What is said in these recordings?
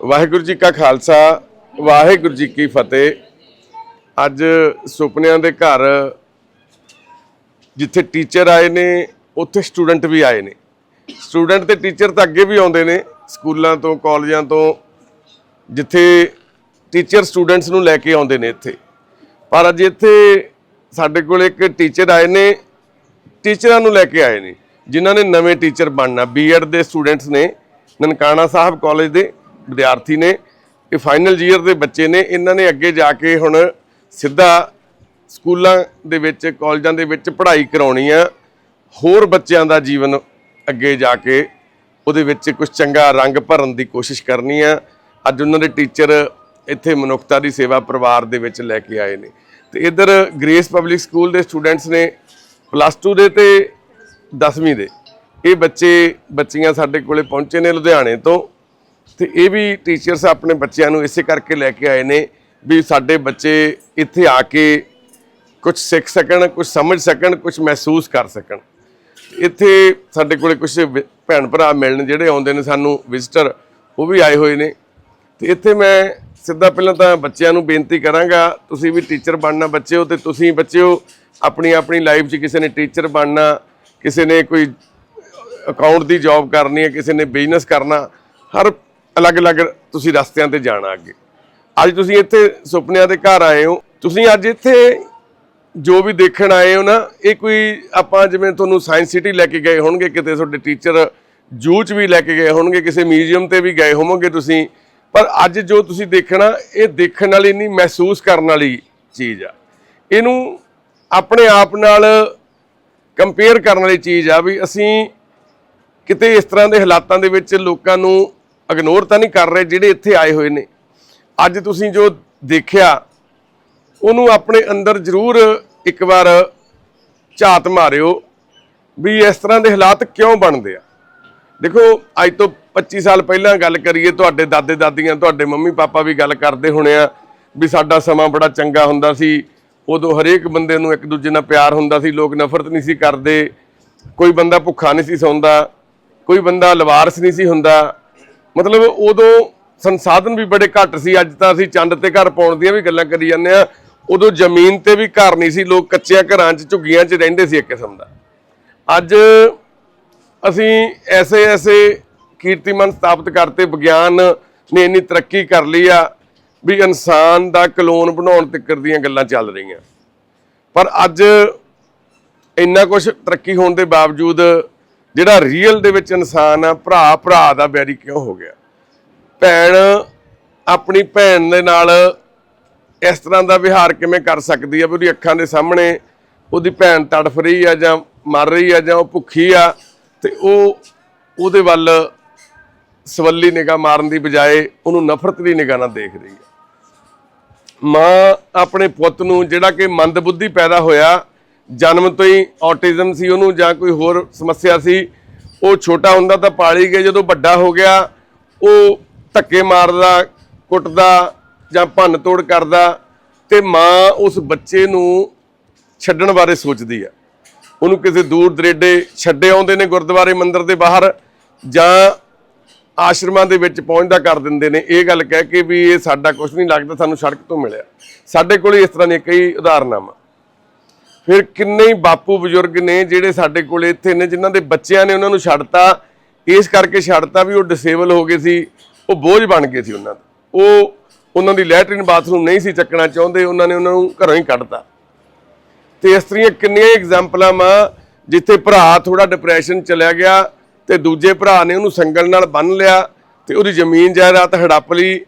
ਵਾਹਿਗੁਰੂ ਜੀ ਕਾ ਖਾਲਸਾ, ਵਾਹਿਗੁਰੂ ਜੀ ਕੀ ਫਤਿਹ। ਅੱਜ ਸੁਪਨਿਆਂ ਦੇ ਘਰ ਜਿੱਥੇ ਟੀਚਰ ਆਏ ਨੇ, ਉੱਥੇ ਸਟੂਡੈਂਟ ਵੀ ਆਏ ਨੇ। ਸਟੂਡੈਂਟ ਤੇ ਟੀਚਰ ਤਾਂ ਅੱਗੇ ਵੀ ਆਉਂਦੇ ਨੇ, ਸਕੂਲਾਂ ਤੋਂ, ਕਾਲਜਾਂ ਤੋਂ, ਜਿੱਥੇ ਟੀਚਰ ਸਟੂਡੈਂਟਸ ਨੂੰ ਲੈ ਕੇ ਆਉਂਦੇ ਨੇ ਇੱਥੇ। ਪਰ ਅੱਜ ਇੱਥੇ ਸਾਡੇ ਕੋਲ ਇੱਕ ਟੀਚਰ ਆਏ ਨੇ, ਟੀਚਰਾਂ ਨੂੰ ਲੈ ਕੇ ਆਏ ਨੇ, ਜਿਨ੍ਹਾਂ ਨੇ ਨਵੇਂ ਟੀਚਰ ਬਣਨਾ। ਬੀਐਡ ਦੇ ਸਟੂਡੈਂਟਸ ਨੇ, ਨਨਕਾਣਾ ਸਾਹਿਬ ਕਾਲਜ ਦੇ ਵਿਦਿਆਰਥੀ ਨੇ ਇਹ ਫਾਈਨਲ ਈਅਰ ਦੇ ਬੱਚੇ ਨੇ, ਇਹਨਾਂ ਨੇ ਅੱਗੇ ਜਾ ਕੇ ਹੁਣ ਸਿੱਧਾ ਸਕੂਲਾਂ ਦੇ ਵਿੱਚ, ਕਾਲਜਾਂ ਦੇ ਵਿੱਚ ਪੜ੍ਹਾਈ ਕਰਾਉਣੀ ਆ। ਹੋਰ ਬੱਚਿਆਂ ਦਾ ਜੀਵਨ ਅੱਗੇ ਜਾ ਕੇ ਉਹਦੇ ਵਿੱਚ ਕੁਝ ਚੰਗਾ ਰੰਗ ਭਰਨ ਦੀ ਕੋਸ਼ਿਸ਼ ਕਰਨੀ ਆ। ਅੱਜ ਉਹਨਾਂ ਦੇ ਟੀਚਰ ਇੱਥੇ ਮਨੁੱਖਤਾ ਦੀ ਸੇਵਾ ਪਰਿਵਾਰ ਦੇ ਵਿੱਚ ਲੈ ਕੇ ਆਏ ਨੇ। ਤੇ ਇਧਰ ਗ੍ਰੇਸ ਪਬਲਿਕ ਸਕੂਲ ਦੇ ਸਟੂਡੈਂਟਸ ਨੇ ਪਲੱਸ 2 ਦੇ ਤੇ 10ਵੀਂ ਦੇ। ਇਹ ਬੱਚੇ, ਬੱਚੀਆਂ ਸਾਡੇ ਕੋਲੇ ਪਹੁੰਚੇ ਨੇ ਲੁਧਿਆਣੇ ਤੋਂ। ਤੇ ਇਹ ਵੀ ਟੀਚਰਸ ਆਪਣੇ ਬੱਚਿਆਂ ਨੂੰ ਇਸੇ ਕਰਕੇ ਲੈ ਕੇ ਆਏ ਨੇ ਵੀ ਸਾਡੇ ਬੱਚੇ ਇੱਥੇ ਆ ਕੇ ਕੁਝ ਸਿੱਖ ਸਕਣ ਕੁਝ ਸਮਝ ਸਕਣ ਕੁਝ ਮਹਿਸੂਸ ਕਰ ਸਕਣ। ਇੱਥੇ ਸਾਡੇ ਕੋਲੇ ਕੁਝ ਭੈਣ ਭਰਾ ਮਿਲਣ ਜਿਹੜੇ ਆਉਂਦੇ ਨੇ ਸਾਨੂੰ ਵਿਜ਼ਿਟਰ ਉਹ ਵੀ ਆਏ ਹੋਏ ਨੇ। ਤੇ ਇੱਥੇ ਮੈਂ ਸਿੱਧਾ ਪਹਿਲਾਂ ਤਾਂ ਬੱਚਿਆਂ ਨੂੰ ਬੇਨਤੀ ਕਰਾਂਗਾ, ਤੁਸੀਂ ਵੀ ਟੀਚਰ ਬਣਨਾ ਬੱਚਿਓ ਤੇ ਤੁਸੀਂ ਬੱਚਿਓ, ਆਪਣੀ ਆਪਣੀ ਲਾਈਫ 'ਚ ਕਿਸੇ ਨੇ ਟੀਚਰ ਬਣਨਾ, ਕਿਸੇ ਨੇ ਕੋਈ ਅਕਾਊਂਟ ਦੀ ਜੌਬ ਕਰਨੀ ਹੈ, ਕਿਸੇ ਨੇ ਬਿਜ਼ਨਸ ਕਰਨਾ, ਹਰ ਅਲੱਗ-ਅਲੱਗ ਤੁਸੀਂ ਰਸਤਿਆਂ ਤੇ ਜਾਣਾ ਅੱਗੇ। ਅੱਜ ਤੁਸੀਂ ਇੱਥੇ ਸੁਪਨਿਆਂ ਦੇ ਘਰ ਆਏ ਹੋ। ਤੁਸੀਂ ਅੱਜ ਇੱਥੇ ਜੋ ਵੀ ਦੇਖਣ ਆਏ ਹੋ ਨਾ, ਇਹ ਕੋਈ ਆਪਾਂ ਜਿਵੇਂ ਤੁਹਾਨੂੰ ਸਾਇੰਸ ਸਿਟੀ ਲੈ ਕੇ ਗਏ ਹੋਣਗੇ, ਕਿਤੇ ਤੁਹਾਡੇ ਟੀਚਰ ਜੂ ਚ ਵੀ ਲੈ ਕੇ ਗਏ ਹੋਣਗੇ, ਕਿਸੇ ਮਿਊਜ਼ੀਅਮ ਤੇ ਵੀ ਗਏ ਹੋਵੋਗੇ ਤੁਸੀਂ। ਪਰ ਅੱਜ ਜੋ ਤੁਸੀਂ ਦੇਖਣਾ, ਇਹ ਦੇਖਣ ਵਾਲੀ ਨਹੀਂ, ਮਹਿਸੂਸ ਕਰਨ ਵਾਲੀ ਚੀਜ਼ ਆ। ਇਹਨੂੰ ਆਪਣੇ ਆਪ ਨਾਲ ਕੰਪੇਅਰ ਕਰਨ ਵਾਲੀ ਚੀਜ਼ ਆ ਵੀ ਅਸੀਂ ਕਿਤੇ ਇਸ ਤਰ੍ਹਾਂ ਦੇ ਹਾਲਾਤਾਂ ਦੇ ਵਿੱਚ ਲੋਕਾਂ ਨੂੰ ਇਗਨੋਰ ਤਾਂ ਨਹੀਂ ਕਰ ਰਹੇ ਜਿਹੜੇ ਇੱਥੇ ਆਏ ਹੋਏ ਨੇ। ਅੱਜ ਤੁਸੀਂ ਜੋ ਦੇਖਿਆ, ਉਹਨੂੰ ਆਪਣੇ ਅੰਦਰ ਜ਼ਰੂਰ ਇੱਕ ਵਾਰ ਝਾਤ ਮਾਰਿਓ ਵੀ ਇਸ ਤਰ੍ਹਾਂ ਦੇ ਹਾਲਾਤ ਕਿਉਂ ਬਣਦੇ ਆ। ਦੇਖੋ, ਅੱਜ ਤੋਂ 25 ਸਾਲ ਪਹਿਲਾਂ ਗੱਲ ਕਰੀਏ, ਤੁਹਾਡੇ ਦਾਦੇ ਦਾਦੀਆਂ, ਤੁਹਾਡੇ ਮੰਮੀ ਪਾਪਾ ਵੀ ਗੱਲ ਕਰਦੇ ਹੋਣੇ ਆ ਵੀ ਸਾਡਾ ਸਮਾਂ ਬੜਾ ਚੰਗਾ ਹੁੰਦਾ ਸੀ। ਉਦੋਂ ਹਰੇਕ ਬੰਦੇ ਨੂੰ ਇੱਕ ਦੂਜੇ ਨਾਲ ਪਿਆਰ ਹੁੰਦਾ ਸੀ, ਲੋਕ ਨਫ਼ਰਤ ਨਹੀਂ ਸੀ ਕਰਦੇ। ਕੋਈ ਬੰਦਾ ਭੁੱਖਾ ਨਹੀਂ ਸੀ ਸੌਂਦਾ, ਕੋਈ ਬੰਦਾ ਲਵਾਰਸ ਨਹੀਂ ਸੀ ਹੁੰਦਾ। ਮਤਲਬ ਉਦੋਂ ਸੰਸਾਧਨ ਵੀ ਬੜੇ ਘੱਟ ਸੀ, ਅੱਜ ਤਾਂ ਅਸੀਂ ਚੰਦ ਤੇ ਘਰ ਪਾਉਣ ਦੀਆਂ ਵੀ ਗੱਲਾਂ ਕਰੀ ਜਾਂਦੇ ਆ ਉਦੋਂ ਜ਼ਮੀਨ ਤੇ ਵੀ ਘਰ ਨਹੀਂ ਸੀ, ਲੋਕ ਕੱਚਿਆਂ ਘਰਾਂ 'ਚ, ਝੁੱਗੀਆਂ 'ਚ ਰਹਿੰਦੇ ਸੀ ਇੱਕ ਕਿਸਮ ਦਾ। ਅੱਜ ਅਸੀਂ ਐਸੇ ਐਸੇ ਕੀਰਤੀਮਾਨ ਸਥਾਪਿਤ ਕਰਤੇ, ਵਿਗਿਆਨ ਨੇ ਇੰਨੀ ਤਰੱਕੀ ਕਰ ਲਈ ਆ ਵੀ ਇਨਸਾਨ ਦਾ ਕਲੋਨ ਬਣਾਉਣ ਤੱਕ ਦੀਆਂ ਗੱਲਾਂ ਚੱਲ ਰਹੀਆਂ। ਪਰ ਅੱਜ ਇੰਨਾ ਕੁਝ ਤਰੱਕੀ ਹੋਣ ਦੇ ਬਾਵਜੂਦ ਜਿਹੜਾ ਰੀਅਲ ਦੇ ਵਿੱਚ ਇਨਸਾਨ ਆ, ਭਰਾ ਭਰਾ ਦਾ ਬੈਰੀ ਕਿਉਂ ਹੋ ਗਿਆ? ਭੈਣ ਆਪਣੀ ਭੈਣ ਦੇ ਨਾਲ ਇਸ ਤਰ੍ਹਾਂ ਦਾ ਵਿਹਾਰ ਕਿਵੇਂ ਕਰ ਸਕਦੀ ਆ ਵੀ ਉਹਦੀ ਅੱਖਾਂ ਦੇ ਸਾਹਮਣੇ ਉਹਦੀ ਭੈਣ ਤੜਫ ਰਹੀ ਆ ਜਾਂ ਮਰ ਰਹੀ ਆ ਜਾਂ ਉਹ ਭੁੱਖੀ ਆ ਤੇ ਉਹ ਉਹਦੇ ਵੱਲ ਸਵੱਲੀ ਨਿਗਾਹ ਮਾਰਨ ਦੀ ਬਜਾਏ ਉਹਨੂੰ ਨਫ਼ਰਤ ਦੀ ਨਿਗਾਹ ਨਾਲ ਦੇਖ ਰਹੀ ਆ। ਮਾਂ ਆਪਣੇ ਪੁੱਤ ਨੂੰ ਜਿਹੜਾ ਕਿ ਮੰਦਬੁੱਧੀ ਪੈਦਾ ਹੋਇਆ ਜਨਮ ਤੋਂ ਹੀ ਔਟਿਜ਼ਮ ਸੀ ਉਹਨੂੰ ਜਾਂ ਕੋਈ ਹੋਰ ਸਮੱਸਿਆ ਸੀ, ਉਹ ਛੋਟਾ ਹੁੰਦਾ ਤਾਂ ਪਾਲੀ ਗਏ, ਜਦੋਂ ਵੱਡਾ ਹੋ ਗਿਆ, ਉਹ ਧੱਕੇ ਮਾਰਦਾ, ਕੁੱਟਦਾ ਜਾਂ ਭੰਨ ਤੋੜ ਕਰਦਾ ਤੇ ਮਾਂ ਉਸ ਬੱਚੇ ਨੂੰ ਛੱਡਣ ਬਾਰੇ ਸੋਚਦੀ ਆ। ਉਹਨੂੰ ਕਿਸੇ ਦੂਰ ਦਰੇਡੇ ਛੱਡੇ ਆਉਂਦੇ ਨੇ ਗੁਰਦੁਆਰੇ ਮੰਦਿਰ ਦੇ ਬਾਹਰ ਜਾਂ ਆਸ਼ਰਮਾਂ ਦੇ ਵਿੱਚ ਪਹੁੰਚਦਾ ਕਰ ਦਿੰਦੇ ਨੇ। ਇਹ ਗੱਲ ਕਹਿ ਕੇ ਵੀ ਇਹ ਸਾਡਾ ਕੁਝ ਨਹੀਂ ਲੱਗਦਾ, ਸਾਨੂੰ ਸੜਕ ਤੋਂ ਮਿਲਿਆ। ਸਾਡੇ ਕੋਲ ਇਸ ਤਰ੍ਹਾਂ ਦੀਆਂ ਕਈ ਉਦਾਹਰਨਾਂ ਵਾ ਫਿਰ ਕਿੰਨੇ ਹੀ ਬਾਪੂ ਬਜ਼ੁਰਗ ਨੇ ਜਿਹੜੇ ਸਾਡੇ ਕੋਲ ਇੱਥੇ ਨੇ, ਜਿਨ੍ਹਾਂ ਦੇ ਬੱਚਿਆਂ ਨੇ ਉਹਨਾਂ ਨੂੰ ਛੱਡਤਾ। ਇਸ ਕਰਕੇ ਛੱਡਤਾ ਵੀ ਉਹ ਡਿਸੇਬਲ ਹੋ ਗਏ ਸੀ। ਉਹ ਬੋਝ ਬਣ ਗਏ ਸੀ ਉਹਨਾਂ ਦੇ ਉਹ ਉਹਨਾਂ ਦੀ ਲੈਟਰਨ ਬਾਥਰੂਮ ਨਹੀਂ ਸੀ ਚੱਕਣਾ ਚਾਹੁੰਦੇ, ਉਹਨਾਂ ਨੇ ਉਹਨਾਂ ਨੂੰ ਘਰੋਂ ਹੀ ਕੱਢਤਾ। ਤੇ ਇਸ ਤਰੀਆਂ ਕਿੰਨੀਆਂ ਐਗਜ਼ਾਮਪਲਾਂ ਮਾ ਜਿੱਥੇ ਭਰਾ ਥੋੜਾ ਡਿਪਰੈਸ਼ਨ ਚਲਿਆ ਗਿਆ ਤੇ ਦੂਜੇ ਭਰਾ ਨੇ ਉਹਨੂੰ ਸੰਗਲ ਨਾਲ ਬੰਨ ਲਿਆ ਤੇ ਉਹਦੀ ਜ਼ਮੀਨ ਜਾਇਦਾਦ ਹੜੱਪ ਲਈ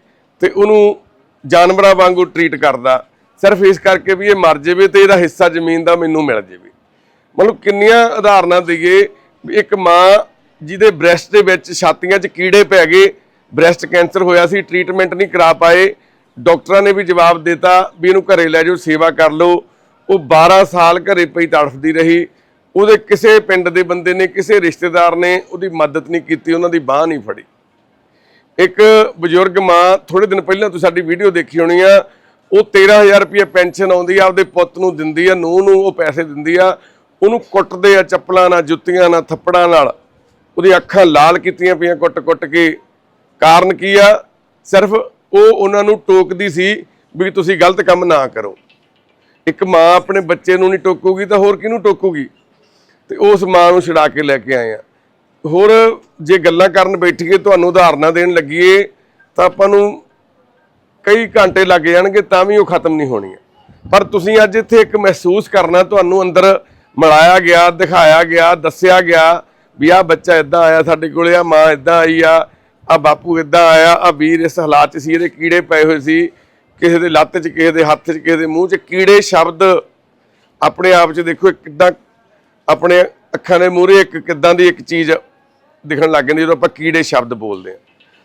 ਤੇ ਉਹਨੂੰ ਜਾਨਵਰਾਂ ਵਾਂਗੂ ਟਰੀਟ ਕਰਦਾ। ਸਿਰਫ ਇਸ ਕਰਕੇ ਵੀ ਇਹ ਮਰ ਜਾਵੇ ਤੇ ਇਹਦਾ ਹਿੱਸਾ ਜ਼ਮੀਨ ਦਾ ਮੈਨੂੰ ਮਿਲ ਜਾਵੇ। ਮਤਲਬ ਕਿੰਨੀਆਂ ਉਦਾਹਰਨਾਂ ਦਈਏ ਵੀ ਇੱਕ ਮਾਂ ਜਿਹਦੇ ਬ੍ਰੈਸਟ ਦੇ ਵਿੱਚ ਛਾਤੀਆਂ 'ਚ ਕੀੜੇ ਪੈ ਗਏ, ਬ੍ਰੈਸਟ ਕੈਂਸਰ ਹੋਇਆ ਸੀ, ਟ੍ਰੀਟਮੈਂਟ ਨਹੀਂ ਕਰਾ ਪਾਏ, ਡਾਕਟਰਾਂ ਨੇ ਵੀ ਜਵਾਬ ਦਿੱਤਾ ਵੀ ਇਹਨੂੰ ਘਰੇ ਲੈ ਜਾਓ, ਸੇਵਾ ਕਰ ਲਓ। ਉਹ 12 ਸਾਲ ਘਰੇ ਪਈ ਤੜਫਦੀ ਰਹੀ। ਉਹਦੇ ਕਿਸੇ ਪਿੰਡ ਦੇ ਬੰਦੇ ਨੇ, ਕਿਸੇ ਰਿਸ਼ਤੇਦਾਰ ਨੇ ਉਹਦੀ ਮਦਦ ਨਹੀਂ ਕੀਤੀ, ਉਹਨਾਂ ਦੀ ਬਾਹ ਨਹੀਂ ਫੜੀ। ਇੱਕ ਬਜ਼ੁਰਗ ਮਾਂ ਥੋੜੇ ਦਿਨ ਪਹਿਲਾਂ ਤੁਸੀਂ ਸਾਡੀ ਵੀਡੀਓ ਦੇਖੀ ਹੋਣੀ ਆ ਉਹ 13000 ਰੁਪਏ ਪੈਨਸ਼ਨ ਆਉਂਦੀ ਆ, ਆਪਦੇ ਪੁੱਤ ਨੂੰ ਦਿੰਦੀ ਆ, ਨੂੰਹ ਨੂੰ ਉਹ ਪੈਸੇ ਦਿੰਦੀ ਆ, ਉਹਨੂੰ ਕੁੱਟਦੇ ਆ ਚੱਪਲਾਂ ਨਾਲ, ਜੁੱਤੀਆਂ ਨਾਲ, ਥੱਪੜਾਂ ਨਾਲ। ਉਹਦੀ ਅੱਖਾਂ ਲਾਲ ਕੀਤੀਆਂ ਪਈਆਂ ਕੁੱਟ-ਕੁੱਟ ਕੇ। ਕਾਰਨ ਕੀ ਆ? ਸਿਰਫ ਉਹ ਉਹਨਾਂ ਨੂੰ ਟੋਕਦੀ ਸੀ ਵੀ ਤੁਸੀਂ ਗਲਤ ਕੰਮ ਨਾ ਕਰੋ। ਇੱਕ ਮਾਂ ਆਪਣੇ ਬੱਚੇ ਨੂੰ ਨਹੀਂ ਟੋਕੂਗੀ ਤਾਂ ਹੋਰ ਕਿਹਨੂੰ ਟੋਕੂਗੀ? ਤੇ ਉਸ ਮਾਂ ਨੂੰ ਛੁਡਾ ਕੇ ਲੈ ਕੇ ਆਏ ਆ। ਹੋਰ ਜੇ ਗੱਲਾਂ ਕਰਨ ਬੈਠੀਏ, ਤੁਹਾਨੂੰ ਉਦਾਹਰਨਾਂ ਦੇਣ ਲੱਗੀਏ, ਤਾਂ ਆਪਾਂ ਨੂੰ ਕਈ ਘੰਟੇ ਲੱਗ ਜਾਣਗੇ ਤਾਂ ਵੀ ਉਹ ਖਤਮ ਨਹੀਂ ਹੋਣੀਆਂ ਪਰ ਤੁਸੀਂ ਅੱਜ ਇੱਥੇ ਇੱਕ ਮਹਿਸੂਸ ਕਰਨਾ, ਤੁਹਾਨੂੰ ਅੰਦਰ ਮਲਾਇਆ ਗਿਆ, ਦਿਖਾਇਆ ਗਿਆ, ਦੱਸਿਆ ਗਿਆ ਵੀ ਆਹ ਬੱਚਾ ਇਦਾਂ ਆਇਆ ਸਾਡੇ ਕੋਲੇ ਆ ਮਾਂ ਇਦਾਂ ਆਈ ਆ ਆ ਬਾਪੂ ਇਦਾਂ ਆਇਆ ਆ ਵੀਰ ਇਸ ਹਾਲਾਤ 'ਚ ਸੀ, ਇਹਦੇ ਕੀੜੇ ਪਏ ਹੋਏ ਸੀ, ਕਿਸੇ ਦੇ ਲੱਤ 'ਚ, ਕਿਸੇ ਦੇ ਹੱਥ 'ਚ, ਕਿਸੇ ਦੇ ਮੂੰਹ 'ਚ। ਕੀੜੇ ਸ਼ਬਦ ਆਪਣੇ ਆਪ 'ਚ ਦੇਖੋ ਕਿੱਦਾਂ, ਆਪਣੇ ਅੱਖਾਂ ਦੇ ਮੂਹਰੇ ਇੱਕ ਕਿੱਦਾਂ ਦੀ ਇੱਕ ਚੀਜ਼ ਦਿਖਣ ਲੱਗ ਜਾਂਦੀ ਜਦੋਂ ਆਪਾਂ ਕੀੜੇ ਸ਼ਬਦ ਬੋਲਦੇ ਆ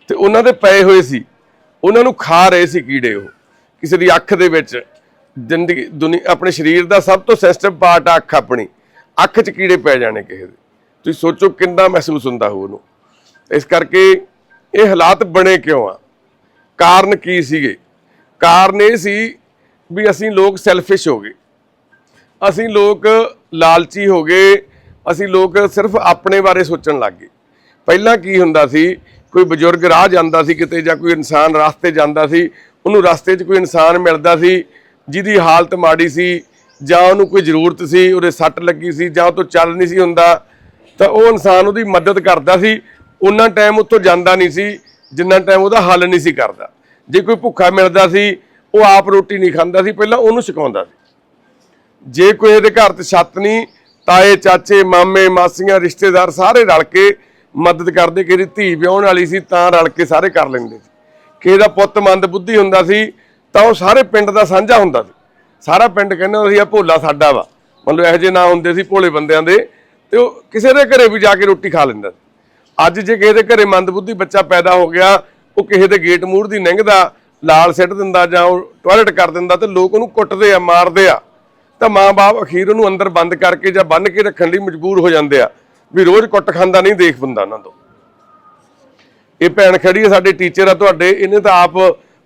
ਤੇ ਉਹਨਾਂ ਦੇ ਪਏ ਹੋਏ ਸੀ। ਉਹਨਾਂ ਨੂੰ ਖਾ ਰਹੇ ਸੀ ਕੀੜੇ ਉਹ। ਕਿਸੇ ਦੀ ਅੱਖ ਦੇ ਵਿੱਚ ਜ਼ਿੰਦਗੀ, ਦੁਨੀਆ, ਆਪਣੇ ਸਰੀਰ ਦਾ ਸਭ ਤੋਂ ਸੈਂਸਿਟਿਵ ਪਾਰਟ ਆ ਅੱਖ ਆਪਣੀ। ਅੱਖ 'ਚ ਕੀੜੇ ਪੈ ਜਾਣੇ ਕਿਸੇ ਦੇ। ਤੁਸੀਂ ਸੋਚੋ ਕਿੰਨਾ ਮਹਿਸੂਸ ਹੁੰਦਾ ਹੋ ਉਹਨੂੰ। ਇਸ ਕਰਕੇ ਇਹ ਹਾਲਾਤ ਬਣੇ ਕਿਉਂ ਆ? ਕਾਰਨ ਕੀ ਸੀਗੇ? ਕਾਰਨ ਇਹ ਸੀ ਵੀ ਅਸੀਂ ਲੋਕ ਸੈਲਫਿਸ਼ ਹੋ ਗਏ। ਅਸੀਂ ਲੋਕ ਲਾਲਚੀ ਹੋ ਗਏ। ਅਸੀਂ ਲੋਕ ਸਿਰਫ ਆਪਣੇ ਬਾਰੇ ਸੋਚਣ ਲੱਗ ਗਏ। ਪਹਿਲਾਂ ਕੀ ਹੁੰਦਾ ਸੀ ਕੋਈ ਬਜ਼ੁਰਗ ਰਾਹ ਜਾਂਦਾ ਸੀ ਕਿਤੇ ਜਾਂ ਕੋਈ ਇਨਸਾਨ ਰਸਤੇ ਜਾਂਦਾ ਸੀ, ਉਹਨੂੰ ਰਸਤੇ 'ਚ ਕੋਈ ਇਨਸਾਨ ਮਿਲਦਾ ਸੀ, ਜਿਹਦੀ ਹਾਲਤ ਮਾੜੀ ਸੀ ਜਾਂ ਉਹਨੂੰ ਕੋਈ ਜ਼ਰੂਰਤ ਸੀ, ਉਹਦੇ ਸੱਟ ਲੱਗੀ ਸੀ ਜਾਂ ਉਹ ਤੋਂ ਚੱਲ ਨਹੀਂ ਸੀ ਹੁੰਦਾ, ਤਾਂ ਉਹ ਇਨਸਾਨ ਉਹਦੀ ਮਦਦ ਕਰਦਾ ਸੀ। ਉਹਨਾਂ ਟਾਈਮ ਉੱਥੋਂ ਜਾਂਦਾ ਨਹੀਂ ਸੀ, ਜਿੰਨਾ ਟਾਈਮ ਉਹਦਾ ਹੱਲ ਨਹੀਂ ਸੀ ਕਰਦਾ। ਜੇ ਕੋਈ ਭੁੱਖਾ ਮਿਲਦਾ ਸੀ, ਉਹ ਆਪ ਰੋਟੀ ਨਹੀਂ ਖਾਂਦਾ ਸੀ, ਪਹਿਲਾਂ ਉਹਨੂੰ ਛਕਾਉਂਦਾ ਸੀ। ਜੇ ਕੋਈ ਇਹਦੇ ਘਰ ਤੇ ਛੱਤ ਨਹੀਂ, ਤਾਏ, ਚਾਚੇ, ਮਾਮੇ, ਮਾਸੀਆਂ, ਰਿਸ਼ਤੇਦਾਰ ਸਾਰੇ ਰਲ ਕੇ ਮਦਦ ਕਰਦੇ ਕਿਸੇ ਦੀ ਧੀ ਵਿਆਹਣ ਵਾਲੀ ਸੀ ਤਾਂ ਰਲ ਕੇ ਸਾਰੇ ਕਰ ਲੈਂਦੇ ਸੀ। ਕਿਸੇ ਦਾ ਪੁੱਤ ਮੰਦ ਬੁੱਧੀ ਹੁੰਦਾ ਸੀ ਤਾਂ ਉਹ ਸਾਰੇ ਪਿੰਡ ਦਾ ਸਾਂਝਾ ਹੁੰਦਾ ਸੀ। ਸਾਰਾ ਪਿੰਡ ਕਹਿੰਦਾ ਸੀ ਆ ਭੋਲਾ ਸਾਡਾ ਵਾ। ਮਤਲਬ ਇਹੋ ਜਿਹੇ ਨਾਂ ਹੁੰਦੇ ਸੀ ਭੋਲੇ ਬੰਦਿਆਂ ਦੇ ਤੇ ਉਹ ਕਿਸੇ ਦੇ ਘਰੇ ਵੀ ਜਾ ਕੇ ਰੋਟੀ ਖਾ ਲੈਂਦਾ ਸੀ। ਅੱਜ ਜੇ ਕਿਸੇ ਦੇ ਘਰੇ ਮੰਦ ਬੁੱਧੀ ਬੱਚਾ ਪੈਦਾ ਹੋ ਗਿਆ, ਉਹ ਕਿਸੇ ਦੇ ਗੇਟ ਮੂਹਰ ਦੀ ਲੰਘਦਾ ਲਾਲ ਸਿੱਟ ਦਿੰਦਾ ਜਾਂ ਉਹ ਟਾਇਲਟ ਕਰ ਦਿੰਦਾ ਤੇ ਲੋਕ ਉਹਨੂੰ ਕੁੱਟਦੇ ਆ, ਮਾਰਦੇ ਆ। ਤਾਂ ਮਾਂ-ਬਾਪ ਅਖੀਰ ਉਹਨੂੰ ਅੰਦਰ ਬੰਦ ਕਰਕੇ ਜਾਂ ਬੰਨ ਕੇ ਰੱਖਣ ਲਈ ਮਜਬੂਰ ਹੋ ਜਾਂਦੇ ਆ। ਵੀ ਰੋਜ਼ ਕੁੱਟ ਖਾਂਦਾ ਨਹੀਂ, ਦੇਖ ਬੰਦਾ ਉਹਨਾਂ ਤੋਂ। ਇਹ ਭੈਣ ਖੜੀ ਹੈ, ਸਾਡੇ ਟੀਚਰ ਆ ਤੁਹਾਡੇ, ਇਹਨੇ ਤਾਂ ਆਪ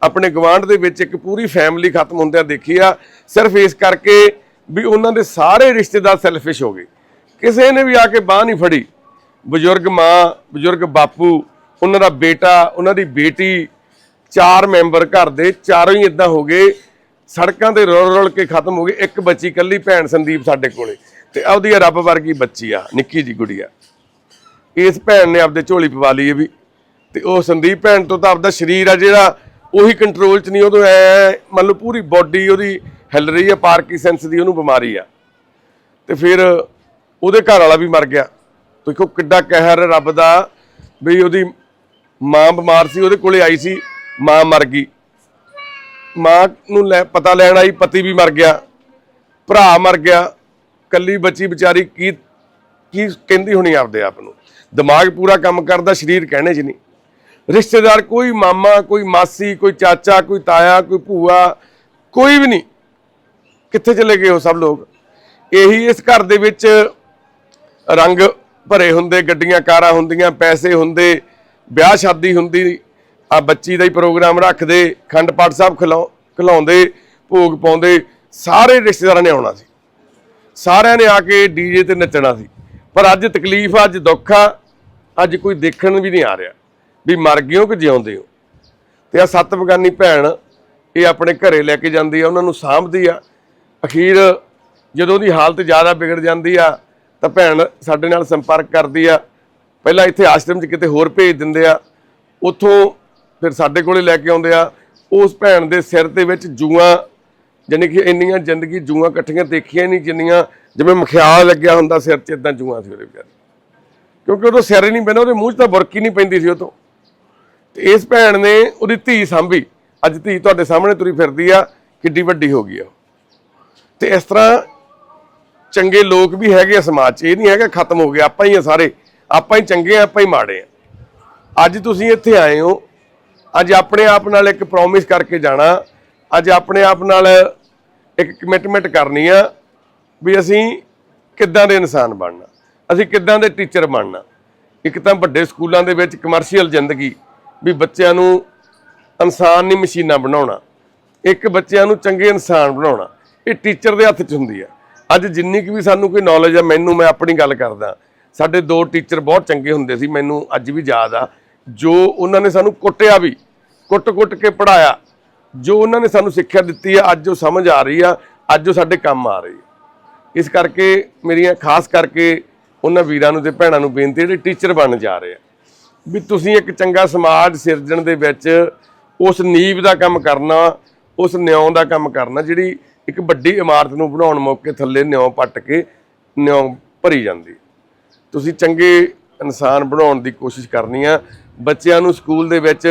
ਆਪਣੇ ਗਵਾਂਢ ਦੇ ਵਿੱਚ ਇੱਕ ਪੂਰੀ ਫੈਮਿਲੀ ਖਤਮ ਹੁੰਦਿਆਂ ਦੇਖੀ ਆ। ਸਿਰਫ ਇਸ ਕਰਕੇ ਵੀ ਉਹਨਾਂ ਦੇ ਸਾਰੇ ਰਿਸ਼ਤੇਦਾਰ ਸੈਲਫਿਸ਼ ਹੋ ਗਏ। ਕਿਸੇ ਨੇ ਵੀ ਆ ਕੇ ਬਾਹ ਨਹੀਂ ਫੜੀ। ਬਜ਼ੁਰਗ ਮਾਂ, ਬਜ਼ੁਰਗ ਬਾਪੂ, ਉਹਨਾਂ ਦਾ ਬੇਟਾ, ਉਹਨਾਂ ਦੀ ਬੇਟੀ, ਚਾਰ ਮੈਂਬਰ ਘਰ ਦੇ, ਚਾਰੋਂ ਹੀ ਇਦਾਂ ਹੋ ਗਏ। ਸੜਕਾਂ ਤੇ ਰੋਲ ਰੋਲ ਕੇ ਖਤਮ ਹੋ ਗਏ। ਇੱਕ ਬੱਚੀ ਇਕੱਲੀ ਭੈਣ ਸੰਦੀਪ ਸਾਡੇ ਕੋਲੇ। ਤੇ ਉਹਦੀ ਰੱਬ ਵਰਗੀ ਬੱਚੀ ਆ, ਨਿੱਕੀ ਜੀ ਗੁੜੀਆ ਇਸ ਭੈਣ ਨੇ ਆਪਦੇ ਝੋਲੀ ਪਵਾ ਲਈ ਇਹ ਵੀ। ਤੇ ਉਹ ਸੰਦੀਪ ਭੈਣ ਤੋਂ ਤਾਂ ਆਪਦਾ ਸਰੀਰ ਆ ਜਿਹੜਾ ਉਹੀ ਕੰਟਰੋਲ 'ਚ ਨਹੀਂ ਉਦੋਂ ਐ ਮੰਨ ਲਓ ਪੂਰੀ ਬਾਡੀ ਉਹਦੀ ਹਿੱਲ ਰਹੀ ਆ ਪਾਰਕਿੰਸਨਸ ਦੀ ਉਹਨੂੰ ਬਿਮਾਰੀ ਆ। ਤੇ ਫਿਰ ਉਹਦੇ ਘਰ ਵਾਲਾ ਵੀ ਮਰ ਗਿਆ। ਦੇਖੋ ਕਿੱਡਾ ਕਹਿਰ ਰੱਬ ਦਾ ਵੀ ਉਹਦੀ ਮਾਂ ਬਿਮਾਰ ਸੀ, ਉਹਦੇ ਕੋਲੇ ਆਈ ਸੀ, ਮਾਂ ਮਰ ਗਈ। ਮਾਂ ਨੂੰ ਲੈ, ਪਤਾ ਲੈਣ ਆਈ, ਪਤੀ ਵੀ ਮਰ ਗਿਆ। ਭਰਾ ਮਰ ਗਿਆ। ਕੱਲੀ ਬੱਚੀ ਵਿਚਾਰੀ ਕੀ ਕੀ ਕਹਿੰਦੀ ਹੋਣੀ ਆਪਦੇ ਆਪ ਨੂੰ? ਦਿਮਾਗ ਪੂਰਾ ਕੰਮ ਕਰਦਾ, ਸਰੀਰ ਕਹਿਣੇ 'ਚ ਨਹੀਂ। ਰਿਸ਼ਤੇਦਾਰ ਕੋਈ ਮਾਮਾ, ਕੋਈ ਮਾਸੀ, ਕੋਈ ਚਾਚਾ, ਕੋਈ ਤਾਇਆ, ਕੋਈ ਭੂਆ, ਕੋਈ ਵੀ ਨਹੀਂ। ਕਿੱਥੇ ਚਲੇ ਗਏ ਉਹ ਸਭ ਲੋਕ? ਇਹੀ ਇਸ ਘਰ ਦੇ ਵਿੱਚ ਰੰਗ ਭਰੇ ਹੁੰਦੇ, ਗੱਡੀਆਂ, ਕਾਰਾਂ ਹੁੰਦੀਆਂ, ਪੈਸੇ ਹੁੰਦੇ, ਵਿਆਹ ਸ਼ਾਦੀ ਹੁੰਦੀ, ਆ ਬੱਚੀ ਦਾ ਹੀ ਪ੍ਰੋਗਰਾਮ ਰੱਖਦੇ, ਖੰਡ ਪਾਠ ਸਾਹਿਬ ਖਿਲਾਉ, ਖਿਲਾਉਂਦੇ, ਭੋਗ ਪਾਉਂਦੇ, ਸਾਰੇ ਰਿਸ਼ਤੇਦਾਰਾਂ ਨੇ ਆਉਣਾ ਸੀ। ਸਾਰਿਆਂ ਨੇ ਆ ਕੇ ਡੀਜੇ ਤੇ ਨੱਚਣਾ ਸੀ। ਪਰ ਅੱਜ ਤਕਲੀਫ ਆ, ਅੱਜ ਦੁੱਖ ਆ ਅੱਜ ਕੋਈ ਦੇਖਣ ਵੀ ਨਹੀਂ ਆ ਰਿਹਾ ਵੀ ਮਰ ਗਏ ਹੋ ਕਿ ਜਿਉਂਦੇ ਹੋ। ਤੇ ਆ ਸੱਤ ਬਗਾਨੀ ਭੈਣ ਇਹ ਆਪਣੇ ਘਰੇ ਲੈ ਕੇ ਜਾਂਦੀ ਆ ਉਹਨਾਂ ਨੂੰ ਸਾਂਭਦੀ ਆ। ਅਖੀਰ ਜਦੋਂ ਉਹਦੀ ਹਾਲਤ ਜ਼ਿਆਦਾ ਵਿਗੜ ਜਾਂਦੀ ਆ ਤਾਂ ਭੈਣ ਸਾਡੇ ਨਾਲ ਸੰਪਰਕ ਕਰਦੀ ਆ। ਪਹਿਲਾਂ ਇੱਥੇ ਆਸ਼ਰਮ 'ਚ ਕਿਤੇ ਹੋਰ ਭੇਜ ਦਿੰਦੇ ਆ। ਉੱਥੋਂ ਫਿਰ ਸਾਡੇ ਕੋਲੇ ਲੈ ਕੇ ਆਉਂਦੇ ਆ। ਉਸ ਭੈਣ ਦੇ ਸਿਰ ਦੇ ਵਿੱਚ ਜੂਆਂ ਜਾਣੀ ਕਿ ਇੰਨੀਆਂ ਜ਼ਿੰਦਗੀ ਜੂਆਂ ਇਕੱਠੀਆਂ ਦੇਖੀਆਂ ਨਹੀਂ, ਜਿੰਨੀਆਂ ਜਿਵੇਂ ਮਖਿਆਲ ਲੱਗਿਆ ਹੁੰਦਾ ਸਿਰ 'ਚ ਇਦਾਂ ਜੂਆਂ ਸੀ ਉਹਦੇ ਵਿਚਾਰੇ। ਕਿਉਂਕਿ ਉਦੋਂ ਸਿਰ ਹੀ ਨਹੀਂ ਪੈਂਦਾ, ਉਹਦੇ ਮੂੰਹ 'ਚ ਤਾਂ ਬੁਰਕੀ ਨਹੀਂ ਪੈਂਦੀ ਸੀ ਉਹ ਤੋਂ ਤੇ ਇਸ ਭੈਣ ਨੇ ਉਹਦੀ ਧੀ ਸਾਂਭੀ। ਅੱਜ ਧੀ ਤੁਹਾਡੇ ਸਾਹਮਣੇ ਤੁਰੀ ਫਿਰਦੀ ਆ, ਕਿੱਡੀ ਵੱਡੀ ਹੋ ਗਈ ਆ ਉਹ। ਤੇ ਇਸ ਤਰ੍ਹਾਂ ਚੰਗੇ ਲੋਕ ਵੀ ਹੈਗੇ ਆ ਸਮਾਜ 'ਚ, ਇਹ ਨਹੀਂ ਹੈਗਾ ਖਤਮ ਹੋ ਗਿਆ, ਆਪਾਂ ਹੀ ਆ ਸਾਰੇ। ਆਪਾਂ ਹੀ ਚੰਗੇ ਆ, ਆਪਾਂ ਹੀ ਮਾੜੇ ਆ। ਅੱਜ ਤੁਸੀਂ ਇੱਥੇ ਆਏ ਹੋ, ਅੱਜ ਆਪਣੇ ਆਪ ਨਾਲ ਇੱਕ ਪ੍ਰੋਮਿਸ ਕਰਕੇ ਜਾਣਾ, ਅੱਜ ਆਪਣੇ ਆਪ ਨਾਲ ਇੱਕ ਕਮਿਟਮੈਂਟ ਕਰਨੀ ਆ ਵੀ ਅਸੀਂ ਕਿੱਦਾਂ ਦੇ ਇਨਸਾਨ ਬਣਨਾ, ਅਸੀਂ ਕਿੱਦਾਂ ਦੇ ਟੀਚਰ ਬਣਨਾ। ਇੱਕ ਤਾਂ ਵੱਡੇ ਸਕੂਲਾਂ ਦੇ ਵਿੱਚ ਕਮਰਸ਼ੀਅਲ ਜ਼ਿੰਦਗੀ, ਵੀ ਬੱਚਿਆਂ ਨੂੰ ਇਨਸਾਨ ਨਹੀਂ ਮਸ਼ੀਨਾਂ ਬਣਾਉਣਾ, ਇੱਕ ਬੱਚਿਆਂ ਨੂੰ ਚੰਗੇ ਇਨਸਾਨ ਬਣਾਉਣਾ, ਇਹ ਟੀਚਰ ਦੇ ਹੱਥ 'ਚ ਹੁੰਦੀ ਆ। ਅੱਜ ਜਿੰਨੀ ਕੁ ਵੀ ਸਾਨੂੰ ਕੋਈ ਨੌਲੇਜ ਆ, ਮੈਨੂੰ ਮੈਂ ਆਪਣੀ ਗੱਲ ਕਰਦਾ, ਸਾਡੇ ਦੋ ਟੀਚਰ ਬਹੁਤ ਚੰਗੇ ਹੁੰਦੇ ਸੀ, ਮੈਨੂੰ ਅੱਜ ਵੀ ਯਾਦ ਆ, ਜੋ ਉਹਨਾਂ ਨੇ ਸਾਨੂੰ ਕੁੱਟਿਆ ਵੀ, ਕੁੱਟ-ਕੁੱਟ ਕੇ ਪੜਾਇਆ ਜੋ ਉਹਨਾਂ ਨੇ ਸਾਨੂੰ ਸਿੱਖਿਆ ਦਿੱਤੀ ਆ ਅੱਜ ਉਹ ਸਮਝ ਆ ਰਹੀ ਆ, ਅੱਜ ਉਹ ਸਾਡੇ ਕੰਮ ਆ ਰਹੀ ਇਸ ਕਰਕੇ ਮੇਰੀਆਂ ਖਾਸ ਕਰਕੇ ਉਹਨਾਂ ਵੀਰਾਂ ਨੂੰ ਤੇ ਭੈਣਾਂ ਨੂੰ ਬੇਨਤੀ ਜਿਹੜੇ ਟੀਚਰ ਬਣ ਜਾ ਰਹੇ ਆ, ਵੀ ਤੁਸੀਂ ਇੱਕ ਚੰਗਾ ਸਮਾਜ ਸਿਰਜਣ ਦੇ ਵਿੱਚ ਉਸ ਨੀਂਵ ਦਾ ਕੰਮ ਕਰਨਾ, ਉਸ ਨਿਉਂ ਦਾ ਕੰਮ ਕਰਨਾ, ਜਿਹੜੀ ਇੱਕ ਵੱਡੀ ਇਮਾਰਤ ਨੂੰ ਬਣਾਉਣ ਮੌਕੇ ਥੱਲੇ ਨਿਉਂ ਪੱਟ ਕੇ ਨਿਉਂ ਭਰੀ ਜਾਂਦੀ। ਤੁਸੀਂ ਚੰਗੇ ਇਨਸਾਨ ਬਣਾਉਣ ਦੀ ਕੋਸ਼ਿਸ਼ ਕਰਨੀ ਆ, ਬੱਚਿਆਂ ਨੂੰ ਸਕੂਲ ਦੇ ਵਿੱਚ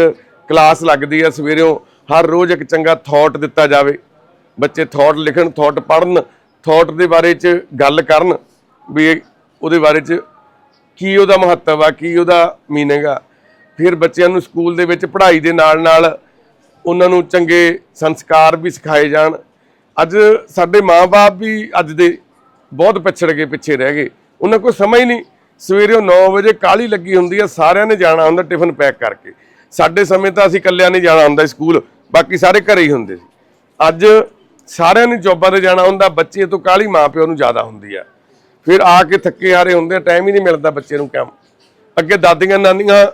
ਕਲਾਸ ਲੱਗਦੀ ਆ, ਸਵੇਰੇੋਂ ਹਰ ਰੋਜ਼ ਇੱਕ ਚੰਗਾ ਥਾਟ ਦਿੱਤਾ ਜਾਵੇ। ਬੱਚੇ ਥਾਟ ਲਿਖਣ ਥਾਟ ਪੜ੍ਹਨ ਥਾਟ ਦੇ ਬਾਰੇ ਚ ਗੱਲ ਕਰਨ, ਵੀ ਉਹਦੇ ਬਾਰੇ ਚ ਕੀ ਉਹਦਾ ਮਹੱਤਵ ਆ, ਕੀ ਉਹਦਾ ਮੀਨਿੰਗ ਆ। ਫਿਰ ਬੱਚਿਆਂ ਨੂੰ ਸਕੂਲ ਦੇ ਵਿੱਚ ਪੜ੍ਹਾਈ ਦੇ ਨਾਲ ਨਾਲ ਉਹਨਾਂ ਨੂੰ ਚੰਗੇ ਸੰਸਕਾਰ ਵੀ ਸਿਖਾਏ ਜਾਣ। ਅੱਜ ਸਾਡੇ ਮਾਪੇ ਵੀ ਅੱਜ ਦੇ ਬਹੁਤ ਪਿਛੜ ਗਏ ਪਿੱਛੇ ਰਹਿ ਗਏ। ਉਹਨਾਂ ਕੋਲ ਸਮਾਂ ਹੀ ਨਹੀਂ। ਸਵੇਰੇ 9 ਵਜੇ ਕਾਲੀ ਲੱਗੀ ਹੁੰਦੀ ਆ, ਸਾਰਿਆਂ ਨੇ ਜਾਣਾ ਹੁੰਦਾ ਟਿਫਨ ਪੈਕ ਕਰਕੇ। ਸਾਡੇ ਸਮੇਂ ਤਾਂ ਅਸੀਂ ਇਕੱਲਿਆਂ ਨਹੀਂ ਜਾਣਾ ਹੁੰਦਾ ਸਕੂਲ। ਬਾਕੀ ਸਾਰੇ ਘਰੇ ਹੀ ਹੁੰਦੇ ਸੀ। ਅੱਜ ਸਾਰਿਆਂ ਨੇ ਜੋਬਾਂ ਤੇ ਜਾਣਾ ਹੁੰਦਾ, ਬੱਚੇ ਤੋਂ ਕਾਲੀ ਮਾਪਿਓ ਨੂੰ ਜ਼ਿਆਦਾ ਹੁੰਦੀ ਆ। ਫਿਰ ਆ ਕੇ ਥੱਕੇ ਹਾਰੇ ਹੁੰਦੇ ਟਾਈਮ ਹੀ ਨਹੀਂ ਮਿਲਦਾ ਬੱਚੇ ਨੂੰ ਕੰਮ। ਅੱਗੇ ਦਾਦੀਆਂ ਨਾਨੀਆਂ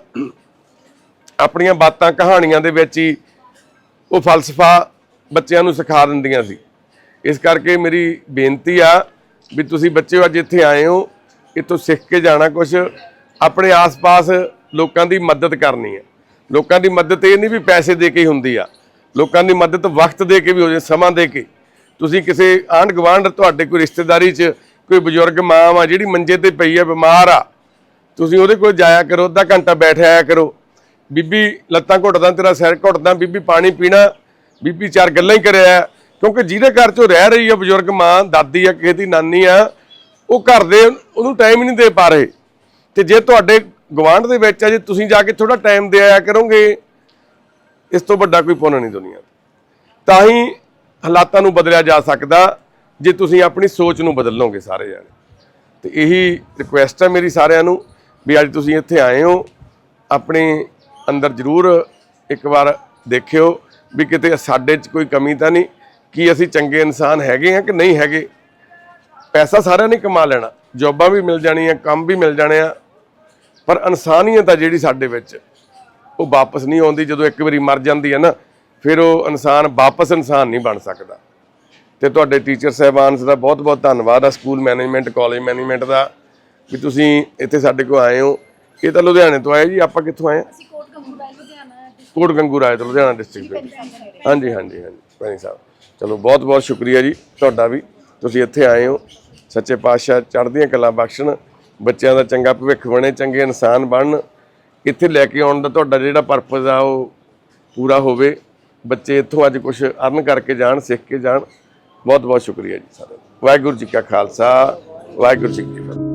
ਆਪਣੀਆਂ ਬਾਤਾਂ ਕਹਾਣੀਆਂ ਦੇ ਵਿੱਚ ਹੀ ਉਹ ਫਲਸਫਾ ਬੱਚਿਆਂ ਨੂੰ ਸਿਖਾ ਦਿੰਦੀਆਂ ਸੀ। ਇਸ ਕਰਕੇ ਮੇਰੀ ਬੇਨਤੀ ਆ ਵੀ ਤੁਸੀਂ ਬੱਚਿਓ ਅੱਜ ਇੱਥੇ ਆਏ ਹੋ, ਇੱਥੋਂ ਸਿੱਖ ਕੇ ਜਾਣਾ ਕੁਝ ਆਪਣੇ ਆਸ-ਪਾਸ ਲੋਕਾਂ ਦੀ ਮਦਦ ਕਰਨੀ ਹੈ ਲੋਕਾਂ ਦੀ ਮਦਦ ਇਹ ਨਹੀਂ ਵੀ ਪੈਸੇ ਦੇ ਕੇ ਹੀ ਹੁੰਦੀ ਆ। ਲੋਕਾਂ ਦੀ ਮਦਦ ਵਕਤ ਦੇ ਕੇ ਵੀ ਹੋ ਜੇ, ਸਮਾਂ ਦੇ ਕੇ। ਤੁਸੀਂ ਕਿਸੇ ਆਂਢ ਗੁਆਂਢ ਤੁਹਾਡੇ ਕੋਈ ਰਿਸ਼ਤੇਦਾਰੀ 'ਚ ਕੋਈ ਬਜ਼ੁਰਗ ਮਾਂ ਆ ਜਿਹੜੀ ਮੰਜੇ ਤੇ ਪਈ ਆ, ਬਿਮਾਰ ਆ, ਤੁਸੀਂ ਉਹਦੇ ਕੋਲ ਜਾਇਆ ਕਰੋ, ਅੱਧਾ ਘੰਟਾ ਬੈਠ ਆਇਆ ਕਰੋ। ਬੀਬੀ, ਲੱਤਾਂ ਘੁੱਟਦਾ, ਤੇਰਾ ਸਿਰ ਘੁੱਟਦਾ, ਬੀਬੀ ਪਾਣੀ ਪੀਣਾ, ਬੀਬੀ ਚਾਰ ਗੱਲਾਂ ਹੀ ਕਰਿਆ ਕਿਉਂਕਿ ਜਿਹਦੇ ਘਰ 'ਚੋਂ ਰਹਿ ਰਹੀ ਆ ਬਜ਼ੁਰਗ ਮਾਂ, ਦਾਦੀ ਆ, ਕਿਸੇ ਦੀ ਨਾਨੀ ਆ, ਉਹ ਘਰ ਦੇ ਉਹਨੂੰ ਟਾਈਮ ਹੀ ਨਹੀਂ ਦੇ ਪਾ ਰਹੇ। ਤੇ ਜੇ ਤੁਹਾਡੇ ਗਵਾਂਢ ਦੇ ਵਿੱਚ ਆ, ਜੇ ਤੁਸੀਂ ਜਾ ਕੇ ਥੋੜਾ ਟਾਈਮ ਦੇ ਆਇਆ ਕਰੋਗੇ ਇਸ ਤੋਂ ਵੱਡਾ ਕੋਈ ਪੁੰਨ ਨਹੀਂ ਦੁਨੀਆ ਤਾਂ। ਹੀ ਹਾਲਾਤਾਂ ਨੂੰ ਬਦਲਿਆ ਜਾ ਸਕਦਾ ਜੇ ਤੁਸੀਂ ਆਪਣੀ ਸੋਚ ਨੂੰ ਬਦਲੋਗੇ ਸਾਰੇ ਜਾਣੇ। ਤੇ ਇਹੀ ਰਿਕੁਐਸਟ ਹੈ ਮੇਰੀ ਸਾਰਿਆਂ ਨੂੰ ਵੀ ਅੱਜ ਤੁਸੀਂ ਇੱਥੇ ਆਏ ਹੋ, ਆਪਣੇ ਅੰਦਰ ਜ਼ਰੂਰ ਇੱਕ ਵਾਰ ਦੇਖਿਓ ਵੀ ਕਿਤੇ ਸਾਡੇ 'ਚ ਕੋਈ ਕਮੀ ਤਾਂ ਨਹੀਂ, ਕੀ ਅਸੀਂ ਚੰਗੇ ਇਨਸਾਨ ਹੈਗੇ ਆ ਕਿ ਨਹੀਂ ਹੈਗੇ। ਪੈਸਾ ਸਾਰਿਆਂ ਨੇ ਕਮਾ ਲੈਣਾ, ਜੌਬਾਂ ਵੀ ਮਿਲ ਜਾਣੀਆਂ, ਕੰਮ ਵੀ ਮਿਲ ਜਾਣੇ ਆ, ਪਰ ਇਨਸਾਨੀਅਤ ਆ ਜਿਹੜੀ ਸਾਡੇ ਵਿੱਚ। ਉਹ ਵਾਪਸ ਨਹੀਂ ਆਉਂਦੀ ਜਦੋਂ ਇੱਕ ਵਾਰੀ ਮਰ ਜਾਂਦੀ ਹੈ ਨਾ ਫਿਰ ਉਹ ਇਨਸਾਨ ਵਾਪਸ ਇਨਸਾਨ ਨਹੀਂ ਬਣ ਸਕਦਾ। ਤੇ ਤੁਹਾਡੇ ਟੀਚਰ ਸਹਿਬਾਨ ਦਾ ਬਹੁਤ ਬਹੁਤ ਧੰਨਵਾਦ ਆ ਸਕੂਲ ਮੈਨੇਜਮੈਂਟ ਕਾਲਜ ਮੈਨੇਜਮੈਂਟ ਦਾ ਵੀ ਤੁਸੀਂ ਇੱਥੇ ਸਾਡੇ ਕੋਲ ਆਏ ਹੋ। ਇਹ ਤਾਂ ਲੁਧਿਆਣੇ ਤੋਂ ਆਏ ਜੀ ਆਪਾਂ ਕਿੱਥੋਂ ਆਏ ਅਸੀਂ ਕੋਟ ਗੰਗੂਰਾਏ ਲੁਧਿਆਣਾ ਕੋਟ ਗੰਗੂ ਰਾਏ ਤੋਂ ਲੁਧਿਆਣਾ ਡਿਸਟ੍ਰਿਕਟ ਦੇ ਹਾਂਜੀ ਹਾਂਜੀ ਹਾਂਜੀ ਭੈਣੀ ਸਾਹਿਬ। ਚਲੋ ਬਹੁਤ ਬਹੁਤ ਸ਼ੁਕਰੀਆ ਜੀ ਤੁਹਾਡਾ ਵੀ ਤੁਸੀਂ ਇੱਥੇ ਆਏ ਹੋ। ਸੱਚੇ ਪਾਤਸ਼ਾਹ ਚੜ੍ਹਦੀਆਂ ਕਲਾ ਬਖਸ਼ਣ ਬੱਚਿਆਂ ਦਾ ਚੰਗਾ ਭਵਿੱਖ ਬਣੇ ਚੰਗੇ ਇਨਸਾਨ ਬਣਨ। ਇੱਥੇ ਲੈ ਕੇ ਆਉਣ ਦਾ ਤੁਹਾਡਾ ਜਿਹੜਾ ਪਰਪਸ ਆ, ਉਹ ਪੂਰਾ ਹੋਵੇ। ਬੱਚੇ ਇੱਥੋਂ ਅੱਜ ਕੁਝ ਅਰਨ ਕਰਕੇ ਜਾਣ, ਸਿੱਖ ਕੇ ਜਾਣ। ਬਹੁਤ ਬਹੁਤ ਸ਼ੁਕਰੀਆ ਜੀ ਸਾਰਿਆਂ ਦਾ। ਵਾਹਿਗੁਰੂ ਜੀ ਕਾ ਖਾਲਸਾ, ਵਾਹਿਗੁਰੂ ਜੀ ਕੀ ਫਤਿਹ।